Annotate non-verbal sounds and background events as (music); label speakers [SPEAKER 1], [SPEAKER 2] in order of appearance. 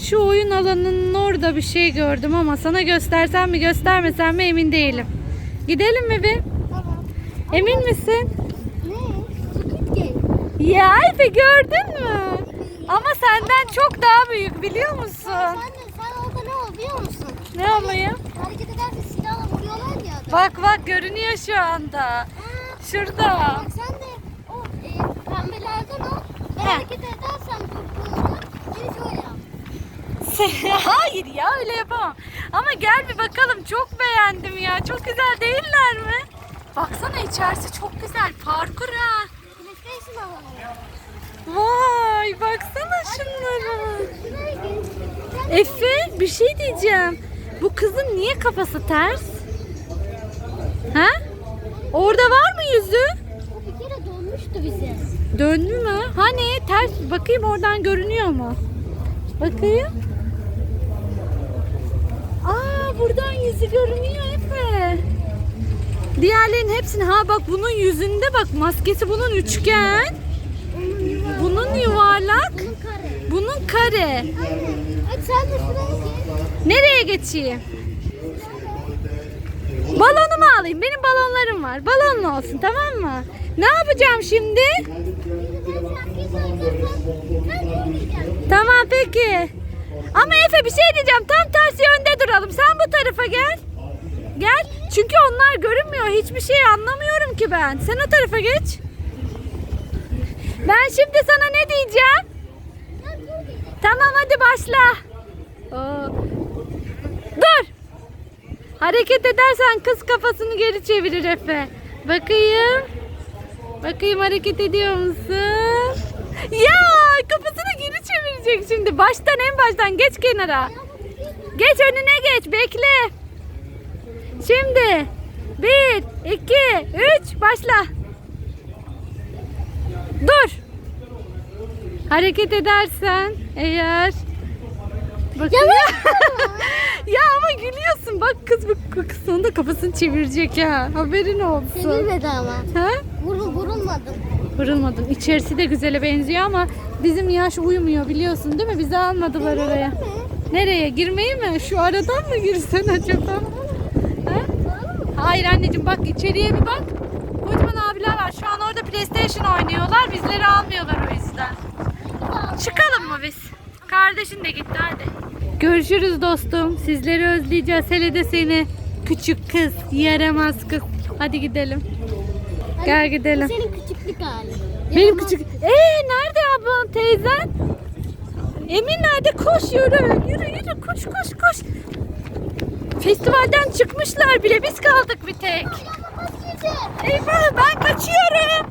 [SPEAKER 1] Şu oyun alanının orada bir şey gördüm ama sana göstersem mi göstermesem mi emin değilim. Gidelim mi bir?
[SPEAKER 2] Tamam.
[SPEAKER 1] Emin misin?
[SPEAKER 2] Ne?
[SPEAKER 1] Ya Efe gördün mü? Ama senden çok daha büyük biliyor musun?
[SPEAKER 2] Sen sen orada ne ol biliyor musun?
[SPEAKER 1] Ne olayım?
[SPEAKER 2] Hareket ederken silahla vuruyorlar ya.
[SPEAKER 1] Bak bak görünüyor şu anda. Şurada.
[SPEAKER 2] bak sen de o e, pembelerden ol. Ben hareket edersem (laughs)
[SPEAKER 1] Hayır ya öyle yapamam. Ama gel bir bakalım çok beğendim ya. Çok güzel değiller mi? Baksana içerisi çok güzel. Parkur ha. Vay baksana şunlara. Efe bir şey diyeceğim. Bu kızın niye kafası ters? Ha? Orada var mı yüzü?
[SPEAKER 2] O bir kere dolmuştu bize.
[SPEAKER 1] Döndü mü? Hani ters bakayım oradan görünüyor mu? Bakayım. Aa buradan yüzü görünüyor Efe. Diğerlerinin hepsini ha bak bunun yüzünde bak maskesi bunun üçgen.
[SPEAKER 2] Onun yuvarlak.
[SPEAKER 1] Bunun
[SPEAKER 2] Bunun kare. sen de şuraya gel.
[SPEAKER 1] Nereye geçeyim? Balonumu alayım. Benim balonlarım var. Balonlu olsun tamam mı? Ne yapacağım şimdi? Tamam peki. Ama Efe bir şey diyeceğim. Tam tersi yönde duralım. Sen bu tarafa gel. Gel. Çünkü onlar görünmüyor. Hiçbir şey anlamıyorum ki ben. Sen o tarafa geç. Ben şimdi sana ne diyeceğim? Tamam hadi başla. Oo. Dur. Hareket edersen kız kafasını geri çevirir Efe. Bakayım. Bakayım hareket ediyor musun? Ya kafasını geri çevirecek şimdi. Baştan en baştan geç kenara. Geç önüne geç bekle. Şimdi bir, iki, üç başla. Dur. Hareket edersen eğer Bakın. Ya. Bak kız bu kız sonunda kafasını çevirecek ha. Haberin olsun.
[SPEAKER 2] Sevilmedi ama.
[SPEAKER 1] Ha?
[SPEAKER 2] Vurul, vurulmadım.
[SPEAKER 1] Vurulmadım. İçerisi de güzele benziyor ama bizim yaş uymuyor biliyorsun değil mi? Bizi almadılar oraya. Nereye? Girmeyi mi? Şu aradan mı girsen acaba? Ha? Hayır anneciğim bak içeriye bir bak. Kocaman abiler var. Şu an orada PlayStation oynuyorlar. Bizleri almıyorlar o yüzden. Çıkalım mı biz? Kardeşin de gitti hadi. Görüşürüz dostum. Sizleri özleyeceğiz. Hele de seni. Küçük kız. Yaramaz kız. Hadi gidelim. Gel gidelim.
[SPEAKER 2] Senin küçüklük hali.
[SPEAKER 1] Benim
[SPEAKER 2] Yaramaz.
[SPEAKER 1] küçük... Ee nerede ablan teyzen? Emin nerede? Koş yürü. Yürü yürü koş koş koş. Festivalden çıkmışlar bile biz kaldık bir tek. Eyvah ben kaçıyorum.